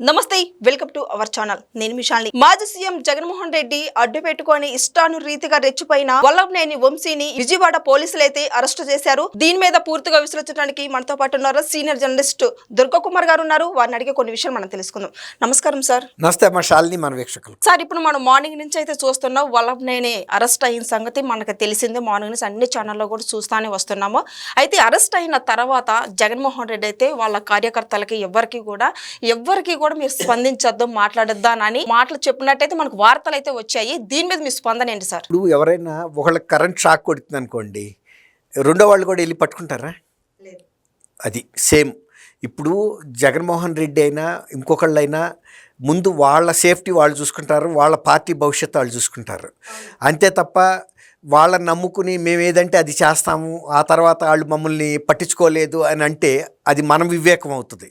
నమస్తే welcome to our channel. నేను మిషాల్ని మాజీ సీఎం జగన్మోహన్ రెడ్డి అడ్డు పెట్టుకొని ఇష్టాను రీతిగా రెచ్చిపోయిన వల్లభనేని వంశీని విజయవాడ పోలీసులు అయితే అరెస్టు చేశారు. దీని మీద పూర్తిగా విశ్లేషించడానికి మనతో పాటు ఉన్నారు సీనియర్ జర్నలిస్ట్ దుర్గా కుమార్ గారు ఉన్నారు. వారిని అడిగే కొన్ని విషయాలు మనం తెలుసుకుందాం. నమస్కారం సార్. నమస్తే మన వీక్షకులు సార్ ఇప్పుడు మనం మార్నింగ్ నుంచి అయితే చూస్తున్నాం వల్లభనేని అరెస్ట్ అయిన సంగతి మనకు తెలిసిందే. మార్నింగ్ నుంచి అన్ని ఛానల్లో కూడా చూస్తానే వస్తున్నాము. అయితే అరెస్ట్ అయిన తర్వాత జగన్మోహన్ రెడ్డి అయితే వాళ్ళ కార్యకర్తలకి ఎవరికి కూడా ఎవరికి కూడా మీరు స్పందించొద్దు మాట్లాడొద్దా అని మాటలు చెప్పినట్టయితే మనకు వార్తలు అయితే వచ్చాయి. దీని మీద మీ స్పందన ఏంటి సార్? ఇప్పుడు ఎవరైనా ఒకళ్ళకి కరెంట్ షాక్ కొడుతుంది అనుకోండి రెండో వాళ్ళు కూడా వెళ్ళి పట్టుకుంటారా? అది సేమ్. ఇప్పుడు జగన్మోహన్ రెడ్డి అయినా ఇంకొకళ్ళైనా ముందు వాళ్ళ సేఫ్టీ వాళ్ళు చూసుకుంటారు వాళ్ళ పార్టీ భవిష్యత్తు వాళ్ళు చూసుకుంటారు. అంతే తప్ప వాళ్ళని నమ్ముకుని మేము ఏదంటే అది చేస్తాము ఆ తర్వాత వాళ్ళు మమ్మల్ని పట్టించుకోలేదు అని అంటే అది మన వివేకం అవుతుంది.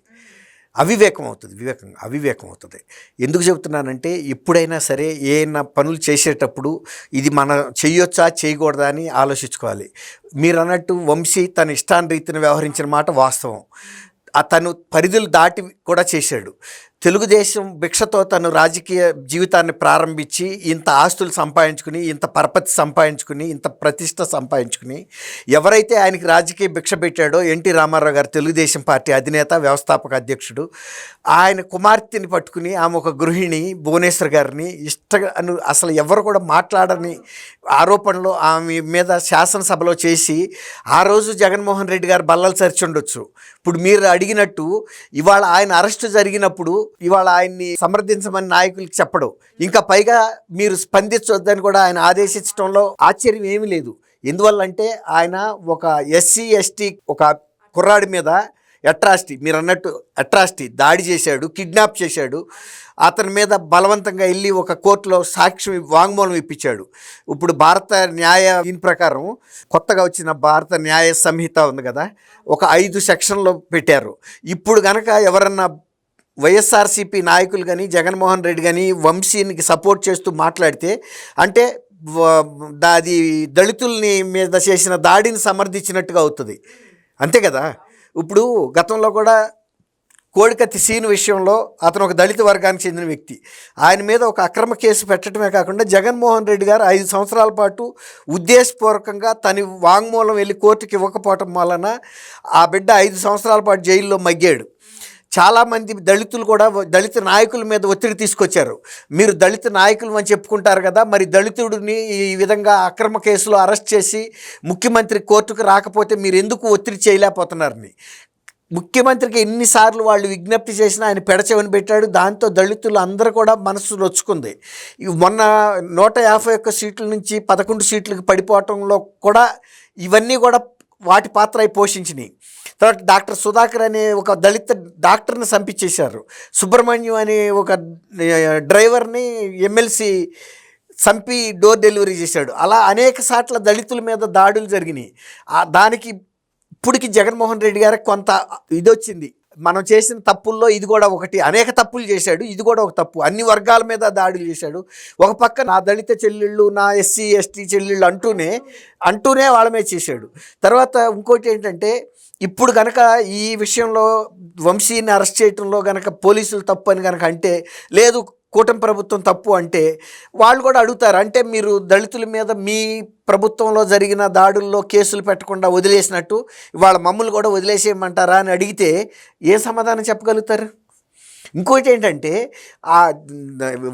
అవివేకం అవుతుంది వివేకం అవివేకం అవుతుంది ఎందుకు చెబుతున్నానంటే ఎప్పుడైనా సరే ఏమైనా పనులు చేసేటప్పుడు ఇది మనం చేయొచ్చా చేయకూడదా అని ఆలోచించుకోవాలి. మీరు అన్నట్టు వంశీ తన ఇష్టానురీతిని వ్యవహరించిన మాట వాస్తవం. తను పరిధులు దాటి కూడా చేశాడు. తెలుగుదేశం భిక్షతో తను రాజకీయ జీవితాన్ని ప్రారంభించి ఇంత ఆస్తులు సంపాదించుకుని ఇంత పరపతి సంపాదించుకుని ఇంత ప్రతిష్ట సంపాదించుకుని ఎవరైతే ఆయనకి రాజకీయ భిక్ష పెట్టాడో ఎన్టీ రామారావు గారు తెలుగుదేశం పార్టీ అధినేత వ్యవస్థాపక అధ్యక్షుడు ఆయన కుమార్తెని పట్టుకుని ఆమె ఒక గృహిణి భువనేశ్వర్ గారిని ఇష్ట అసలు ఎవరు కూడా మాట్లాడని ఆరోపణలు ఆమె మీద శాసనసభలో చేసి ఆ రోజు జగన్మోహన్ రెడ్డి గారు బల్లలు చర్చి ఉండొచ్చు. ఇప్పుడు మీరు అడిగినట్టు ఇవాళ ఆయన అరెస్టు జరిగినప్పుడు ఇవాళ ఆయన్ని సమర్థించమని నాయకులకి చెప్పడం. ఇంకా పైగా మీరు స్పందించొద్దని కూడా ఆయన ఆదేశించడంలో ఆశ్చర్యం ఏమీ లేదు. ఎందువల్లంటే ఆయన ఒక ఎస్సీ ఎస్టీ ఒక కుర్రాడి మీద అట్రాసిటీ మీరు అన్నట్టు అట్రాసిటీ దాడి చేశాడు కిడ్నాప్ చేశాడు. అతని మీద బలవంతంగా వెళ్ళి ఒక కోర్టులో సాక్ష్యం వాంగ్మూలం ఇప్పించాడు. ఇప్పుడు భారత న్యాయ దీని ప్రకారం కొత్తగా వచ్చిన భారత న్యాయ సంహిత ఉంది కదా ఒక ఐదు సెక్షన్లో పెట్టారు. ఇప్పుడు కనుక ఎవరన్నా వైఎస్ఆర్సీపీ నాయకులు కానీ జగన్మోహన్ రెడ్డి కానీ వంశీనికి సపోర్ట్ చేస్తూ మాట్లాడితే అంటే అది దళితుల్ని మీద చేసిన దాడిని సమర్థించినట్టుగా అవుతుంది. అంతే కదా? ఇప్పుడు గతంలో కూడా కోడికత్తి సీను విషయంలో అతను ఒక దళిత వర్గానికి చెందిన వ్యక్తి. ఆయన మీద ఒక అక్రమ కేసు పెట్టడమే కాకుండా జగన్మోహన్ రెడ్డి గారు ఐదు సంవత్సరాల పాటు ఉద్దేశపూర్వకంగా తన వాంగ్మూలం వెళ్ళి కోర్టుకి ఇవ్వకపోవటం వలన ఆ బిడ్డ ఐదు సంవత్సరాల పాటు జైల్లో మగ్గాడు. చాలామంది దళితులు కూడా దళిత నాయకుల మీద ఒత్తిడి తీసుకొచ్చారు. మీరు దళిత నాయకులు అని చెప్పుకుంటారు కదా మరి దళితుడిని ఈ విధంగా అక్రమ కేసులో అరెస్ట్ చేసి ముఖ్యమంత్రి కోర్టుకు రాకపోతే మీరు ఎందుకు ఒత్తిడి చేయలేకపోతున్నారని? ముఖ్యమంత్రికి ఎన్నిసార్లు వాళ్ళు విజ్ఞప్తి చేసినా ఆయన పెడచెవని పెట్టాడు. దాంతో దళితులు అందరూ కూడా మనసు నొచ్చుకుంది. మొన్న నూట యాభై ఒక్క సీట్ల నుంచి పదకొండు సీట్లకు పడిపోవటంలో కూడా ఇవన్నీ కూడా వాటి పాత్ర అయి పోషించినాయి. తర్వాత డాక్టర్ సుధాకర్ అనే ఒక దళిత డాక్టర్ని చంపించేశారు సుబ్రహ్మణ్యం అనే ఒక డ్రైవర్ని ఎమ్మెల్సీ చంపి డోర్ డెలివరీ చేశాడు. అలా అనేక సార్ల దళితుల మీద దాడులు జరిగినాయి. దానికి ఇప్పటికి జగన్మోహన్ రెడ్డి గారికి కొంత ఇది వచ్చింది మనం చేసిన తప్పుల్లో ఇది కూడా ఒకటి. అనేక తప్పులు చేశాడు. ఇది కూడా ఒక తప్పు. అన్ని వర్గాల మీద దాడులు చేశాడు. ఒక పక్క నా దళిత చెల్లెళ్ళు నా ఎస్సీ ఎస్టీ చెల్లెళ్ళు అంటూనే అంటూనే వాళ్ళ మీద చేశాడు. తర్వాత ఇంకోటి ఏంటంటే ఇప్పుడు గనక ఈ విషయంలో వంశీని అరెస్ట్ చేయటంలో గనక పోలీసులు తప్పు అని గనక అంటే లేదు కూటమి ప్రభుత్వం తప్పు అంటే వాళ్ళు కూడా అడుగుతారు. అంటే మీరు దళితుల మీద మీ ప్రభుత్వంలో జరిగిన దాడుల్లో కేసులు పెట్టకుండా వదిలేసినట్టు ఇవాళ మమ్మల్ని కూడా వదిలేసేయమంటారా అని అడిగితే ఏ సమాధానం చెప్పగలుగుతారు? ఇంకోటి ఏంటంటే ఆ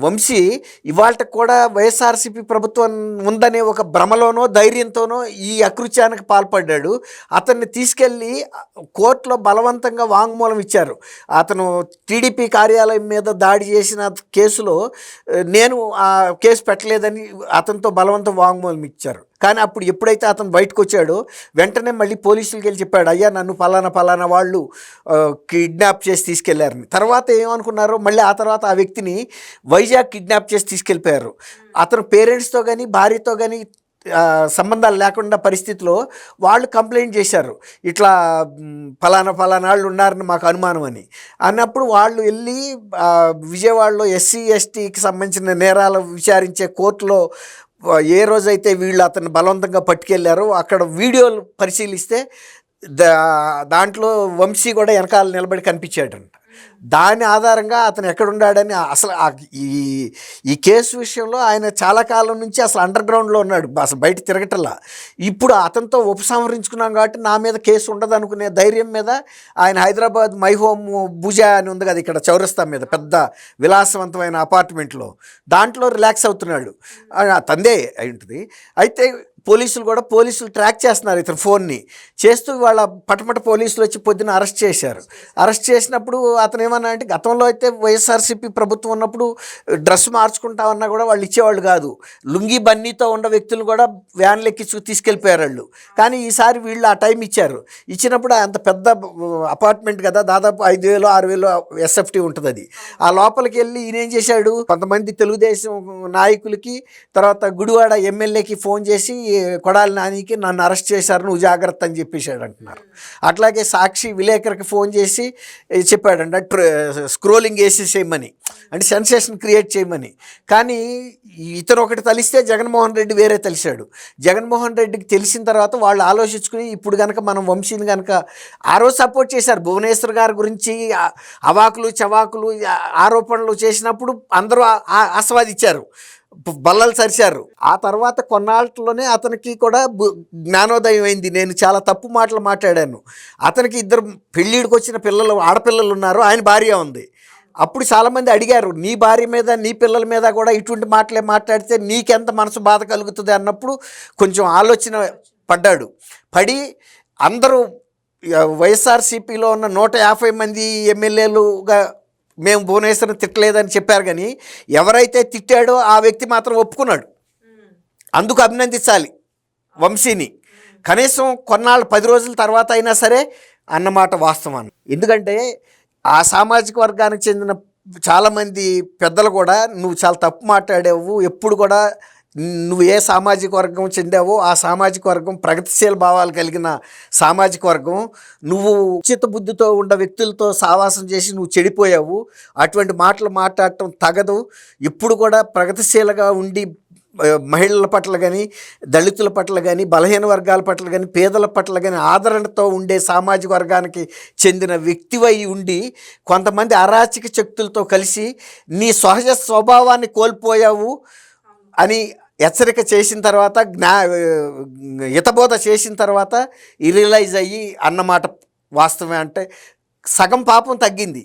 వంశీ ఇవాళ కూడా వైఎస్ఆర్సీపీ ప్రభుత్వం ఉందనే ఒక భ్రమలోనో ధైర్యంతోనో ఈ అకృత్యానికి పాల్పడ్డాడు. అతన్ని తీసుకెళ్ళి కోర్టులో బలవంతంగా వాంగ్మూలం ఇచ్చారు. అతను టీడీపీ కార్యాలయం మీద దాడి చేసిన కేసులో నేను ఆ కేసు పెట్టలేదని అతనితో బలవంతం వాంగ్మూలం ఇచ్చారు. కానీ అప్పుడు ఎప్పుడైతే అతను బయటకు వచ్చాడో వెంటనే మళ్ళీ పోలీసులకి వెళ్ళి చెప్పాడు అయ్యా నన్ను పలానా పలానా వాళ్ళు కిడ్నాప్ చేసి తీసుకెళ్ళారని. తర్వాత ఏమనుకున్నారో మళ్ళీ ఆ తర్వాత ఆ వ్యక్తిని వైజాగ్ కిడ్నాప్ చేసి తీసుకెళ్ళిపోయారు. అతను పేరెంట్స్తో కానీ భార్యతో కానీ సంబంధాలు లేకుండా పరిస్థితిలో వాళ్ళు కంప్లైంట్ చేశారు. ఇట్లా ఫలానా ఫలానా వాళ్ళు ఉన్నారని మాకు అనుమానం అని. అన్నప్పుడు వాళ్ళు వెళ్ళి విజయవాడలో ఎస్సీ ఎస్టీకి సంబంధించిన నేరాలు విచారించే కోర్టులో ఏ రోజైతే వీళ్ళు అతను బలవంతంగా పట్టుకెళ్ళారో అక్కడ వీడియోలు పరిశీలిస్తే దా దాంట్లో వంశీ కూడా వెనకాల నిలబడి కనిపించాడంట. దాని ఆధారంగా అతను ఎక్కడున్నాడని అసలు ఆ ఈ ఈ కేసు విషయంలో ఆయన చాలా కాలం నుంచి అసలు అండర్ గ్రౌండ్లో ఉన్నాడు అసలు బయట తిరగటల్లా ఇప్పుడు అతనితో ఉపసంహరించుకున్నాం కాబట్టి నా మీద కేసు ఉండదు అనుకునే ధైర్యం మీద ఆయన హైదరాబాద్ మై హోమ్ భుజ అని ఉంది కదా ఇక్కడ చౌరస్తా మీద పెద్ద విలాసవంతమైన అపార్ట్మెంట్లో దాంట్లో రిలాక్స్ అవుతున్నాడు. ఆ, తందే అయి ఉంటుంది. అయితే పోలీసులు కూడా పోలీసులు ట్రాక్ చేస్తున్నారు ఇతను ఫోన్ని. చేస్తూ వాళ్ళ పటపట పోలీసులు వచ్చి పొద్దున అరెస్ట్ చేశారు. అరెస్ట్ చేసినప్పుడు అతను ఏమన్నా అంటే గతంలో అయితే వైఎస్ఆర్సీపీ ప్రభుత్వం ఉన్నప్పుడు డ్రెస్ మార్చుకుంటామన్నా కూడా వాళ్ళు ఇచ్చేవాళ్ళు కాదు. లుంగి బన్నీతో ఉన్న వ్యక్తులు కూడా వ్యాన్లు ఎక్కించు తీసుకెళ్ళిపోయారు వాళ్ళు. కానీ ఈసారి వీళ్ళు ఆ టైం ఇచ్చారు. ఇచ్చినప్పుడు అంత పెద్ద అపార్ట్మెంట్ కదా దాదాపు ఐదు వేలు ఆరు వేలు ఎస్ఎఫ్టీ ఉంటుంది అది ఆ లోపలికి వెళ్ళి ఈయన ఏం చేశాడు? కొంతమంది తెలుగుదేశం నాయకులకి తర్వాత గుడివాడ ఎమ్మెల్యేకి ఫోన్ చేసి కొడాలి నానికి నన్ను అరెస్ట్ చేశారు నువ్వు జాగ్రత్త అని చెప్పేశాడు అంటున్నారు. అట్లాగే సాక్షి విలేకరికి ఫోన్ చేసి చెప్పాడంట స్క్రోలింగ్ వేసి చేయమని అంటే సెన్సేషన్ క్రియేట్ చేయమని. కానీ ఇతను ఒకటి తలిస్తే జగన్మోహన్ రెడ్డి వేరే తెలిసాడు జగన్మోహన్ రెడ్డికి తెలిసిన తర్వాత వాళ్ళు ఆలోచించుకుని ఇప్పుడు కనుక మనం వంశీని కనుక ఆ రోజు సపోర్ట్ చేశారు. భువనేశ్వర్ గారి గురించి అవాకులు చవాకులు ఆరోపణలు చేసినప్పుడు అందరూ ఆ- ఆస్వాదించారు బల్లలు సరిచారు ఆ తర్వాత కొన్నాళ్ళలోనే అతనికి కూడా బు- జ్ఞానోదయం అయింది. నేను చాలా తప్పు మాటలు మాట్లాడాను. అతనికి ఇద్దరు పెళ్ళిడికి వచ్చిన పిల్లలు ఆడపిల్లలు ఉన్నారు. ఆయన భార్య ఉంది. అప్పుడు చాలామంది అడిగారు నీ భార్య మీద నీ పిల్లల మీద కూడా ఇటువంటి మాటలే మాట్లాడితే నీకెంత మనసు బాధ కలుగుతుంది? అన్నప్పుడు కొంచెం ఆలోచన పడ్డాడు. పడి అందరూ వైఎస్ఆర్సీపీలో ఉన్న నూట యాభై మంది ఎమ్మెల్యేలుగా మేము భువనేశ్వరం తిట్టలేదని చెప్పారు కానీ ఎవరైతే తిట్టాడో ఆ వ్యక్తి మాత్రం ఒప్పుకున్నాడు. అందుకు అభినందించాలి వంశీని. కనీసం కొన్నాళ్ళు పది రోజుల తర్వాత అయినా సరే అన్నమాట వాస్తవాన్ని ఎందుకంటే ఆ సామాజిక వర్గానికి చెందిన చాలామంది పెద్దలు కూడా నువ్వు చాలా తప్పు మాట్లాడావు ఎప్పుడు కూడా నువ్వు ఏ సామాజిక వర్గం చెందావో ఆ సామాజిక వర్గం ప్రగతిశీల భావాలు కలిగిన సామాజిక వర్గం. నువ్వు ఉచిత బుద్ధితో ఉన్న వ్యక్తులతో సావాసం చేసి నువ్వు చెడిపోయావు. అటువంటి మాటలు మాట్లాడటం తగదు. ఇప్పుడు కూడా ప్రగతిశీలగా ఉండి మహిళల పట్ల కానీ దళితుల పట్ల కానీ బలహీన వర్గాల పట్ల కానీ పేదల పట్ల కానీ ఆదరణతో ఉండే సామాజిక వర్గానికి చెందిన వ్యక్తివై ఉండి కొంతమంది అరాచక శక్తులతో కలిసి నీ సహజ స్వభావాన్ని కోల్పోయావు అని హెచ్చరిక చేసిన తర్వాత జ్ఞా హితబోధ చేసిన తర్వాత రియలైజ్ అయ్యి అన్నమాట వాస్తవమే అంటే సగం పాపం తగ్గింది.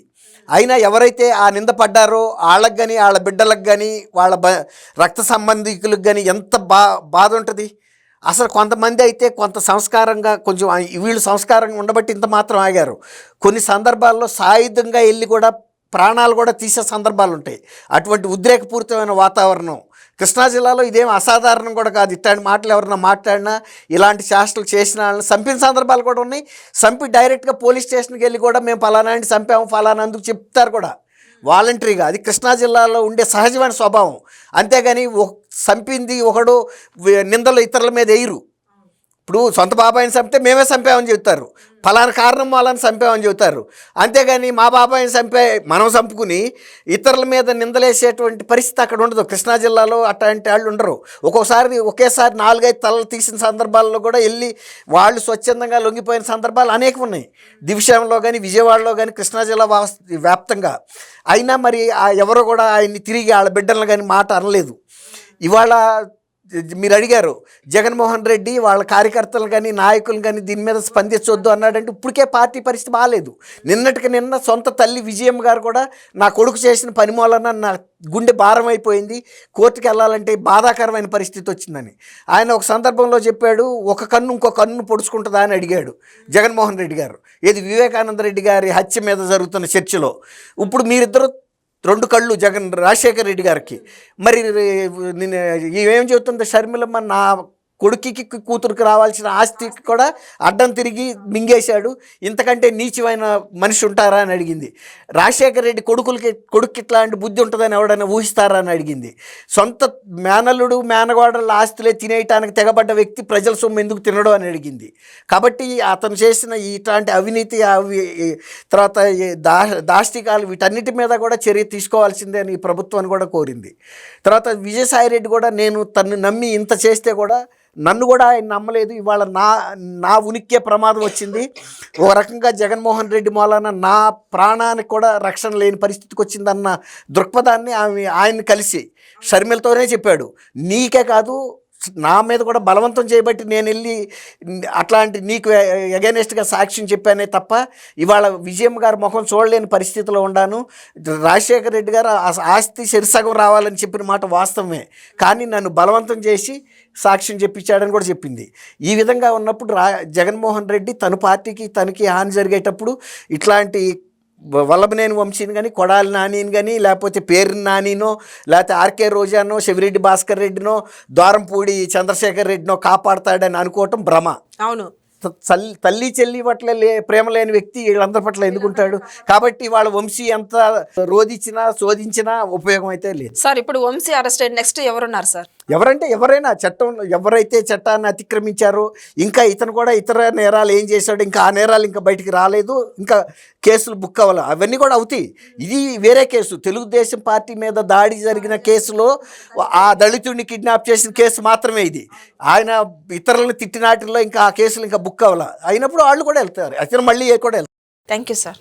అయినా ఎవరైతే ఆ నింద పడ్డారో వాళ్ళకి కానీ వాళ్ళ బిడ్డలకు కానీ వాళ్ళ బ రక్త సంబంధికులకు కానీ ఎంత బా బాధ ఉంటుంది? అసలు కొంతమంది అయితే కొంత సంస్కారంగా కొంచెం వీళ్ళు సంస్కారంగా ఉండబట్టి ఇంత మాత్రం ఆగారు. కొన్ని సందర్భాల్లో సాయుధంగా వెళ్ళి కూడా ప్రాణాలు కూడా తీసే సందర్భాలు ఉంటాయి. అటువంటి ఉద్రేకపూరితమైన వాతావరణం కృష్ణా జిల్లాలో ఇదేం అసాధారణం కూడా కాదు. ఇట్లాంటి మాటలు ఎవరన్నా మాట్లాడినా ఇలాంటి చేష్టలు చేసిన వాళ్ళని చంపిన సందర్భాలు కూడా ఉన్నాయి. చంపి డైరెక్ట్గా పోలీస్ స్టేషన్కి వెళ్ళి కూడా మేము ఫలానా చంపాము ఫలానా అందుకు చెప్తారు కూడా. వాలంటరీగా అది కృష్ణా జిల్లాలో ఉండే సహజమైన స్వభావం. అంతేగాని ఒక చంపింది ఒకడు నిందలు ఇతరుల మీద వేయరు. ఇప్పుడు సొంత బాబాయిని చంపితే మేమే చంపామని చెబుతారు. ఫలానా కారణం వాళ్ళని చంపామని చెబుతారు. అంతేగాని మా బాబాయిని చంపే మనం చంపుకుని ఇతరుల మీద నిందలేసేటువంటి పరిస్థితి అక్కడ ఉండదు. కృష్ణా జిల్లాలో అట్లాంటి వాళ్ళు ఉండరు. ఒక్కోసారి ఒకేసారి నాలుగైదు తలలు తీసిన సందర్భాల్లో కూడా వెళ్ళి వాళ్ళు స్వచ్ఛందంగా లొంగిపోయిన సందర్భాలు అనేకం ఉన్నాయి. దివిషంలో కానీ విజయవాడలో కానీ కృష్ణా జిల్లా వ్యాప్తంగా. అయినా మరి ఎవరు కూడా ఆయన్ని తిరిగి వాళ్ళ బిడ్డలను కానీ మాట అనలేదు. ఇవాళ మీరు అడిగారు జగన్మోహన్ రెడ్డి వాళ్ళ కార్యకర్తలు కానీ నాయకులు కానీ దీని మీద స్పందించొద్దు అన్నాడంటే ఇప్పటికే పార్టీ పరిస్థితి బాగాలేదు నిన్నటికి నిన్న సొంత తల్లి విజయమ్మ గారు కూడా నా కొడుకు చేసిన పని మూలన నా గుండె భారం అయిపోయింది కోర్టుకి వెళ్ళాలంటే బాధాకరమైన పరిస్థితి వచ్చిందని. ఆయన ఒక సందర్భంలో చెప్పాడు ఒక కన్ను ఇంకో కన్ను పొడుచుకుంటుందా అని అడిగాడు జగన్మోహన్ రెడ్డి గారు. ఏది వివేకానంద రెడ్డి గారి హత్య మీద జరుగుతున్న చర్చలో. ఇప్పుడు మీరిద్దరు రెండు కళ్ళు జగన్ రాజశేఖర రెడ్డి గారికి. మరి నేను ఏం చెబుతుంది షర్మిలమ్మ నా కొడుకుకి కూతురుకి రావాల్సిన ఆస్తికి కూడా అడ్డం తిరిగి మింగేశాడు. ఇంతకంటే నీచమైన మనిషి ఉంటారా అని అడిగింది. రాజశేఖర రెడ్డి కొడుకులకి కొడుకు ఇట్లాంటి బుద్ధి ఉంటుందని ఎవడైనా ఊహిస్తారా అని అడిగింది. సొంత మేనల్లుడు మేనగోడల ఆస్తులే తినేయటానికి తెగబడ్డ వ్యక్తి ప్రజల సొమ్ము ఎందుకు తినడం అని అడిగింది. కాబట్టి అతను చేసిన ఇట్లాంటి అవినీతి అవి తర్వాత దా దాష్టికాలు వీటన్నిటి మీద కూడా చర్య తీసుకోవాల్సిందే అని ఈ ప్రభుత్వాన్ని కూడా కోరింది. తర్వాత విజయసాయి రెడ్డి కూడా నేను తను నమ్మి ఇంత చేస్తే కూడా నన్ను కూడా ఆయన నమ్మలేదు. ఇవాళ నా నా ఉనిక్కే ప్రమాదం వచ్చింది. ఒక రకంగా జగన్మోహన్ రెడ్డి మూలాన నా ప్రాణానికి కూడా రక్షణ లేని పరిస్థితికి వచ్చిందన్న దృక్పథాన్ని ఆమె ఆయన కలిసి షర్మిలతోనే చెప్పాడు. నీకే కాదు నా మీద కూడా బలవంతం చేయబట్టి నేను వెళ్ళి అట్లాంటి నీకు ఎగైనెస్ట్గా సాక్ష్యం చెప్పానే తప్ప ఇవాళ విజయం గారి ముఖం చూడలేని పరిస్థితిలో ఉన్నాను. రాజశేఖర రెడ్డి గారు ఆ ఆస్తి శరిసగం రావాలని చెప్పిన మాట వాస్తవమే. కానీ నన్ను బలవంతం చేసి సాక్ష్యం చెప్పించాడని కూడా చెప్పింది. ఈ విధంగా ఉన్నప్పుడు రా జగన్మోహన్ రెడ్డి తన పార్టీకి తనకి హాని జరిగేటప్పుడు ఇట్లాంటి వల్లభనేని వంశీని కానీ కొడాలి నానిని కానీ లేకపోతే పేరు నానినో లేకపోతే ఆర్కే రోజానో శివిరెడ్డి భాస్కర్ రెడ్డినో ద్వారంపూడి చంద్రశేఖర్ రెడ్డినో కాపాడతాడని అనుకోవటం భ్రమ. అవును. తల్లి తల్లి చెల్లి పట్ల లే ప్రేమ లేని వ్యక్తి వీళ్ళందరి పట్ల ఎందుకుంటాడు కాబట్టి వాళ్ళ వంశీ ఎంత రోధించినా శోధించినా ఉపయోగం అయితే లేదు. సార్ ఇప్పుడు వంశీ అరెస్ట్ నెక్స్ట్ ఎవరున్నారు సార్? ఎవరంటే ఎవరైనా చట్టం ఎవరైతే చట్టాన్ని అతిక్రమించారో ఇంకా ఇతను కూడా ఇతర నేరాలు ఏం చేశాడు ఇంకా ఆ నేరాలు ఇంకా బయటికి రాలేదు ఇంకా కేసులు బుక్ అవ్వాలి. అవన్నీ కూడా అవుతాయి. ఇది వేరే కేసు. తెలుగుదేశం పార్టీ మీద దాడి జరిగిన కేసులో ఆ దళితుడిని కిడ్నాప్ చేసిన కేసు మాత్రమే ఇది. ఆయన ఇతరులను తిట్టినాటిల్లో ఇంకా ఆ కేసులు ఇంకా బుక్ అవ్వాలి. అయినప్పుడు వాళ్ళు కూడా వెళ్తారు. అతను మళ్ళీ కూడా వెళ్తారు. Thank you sir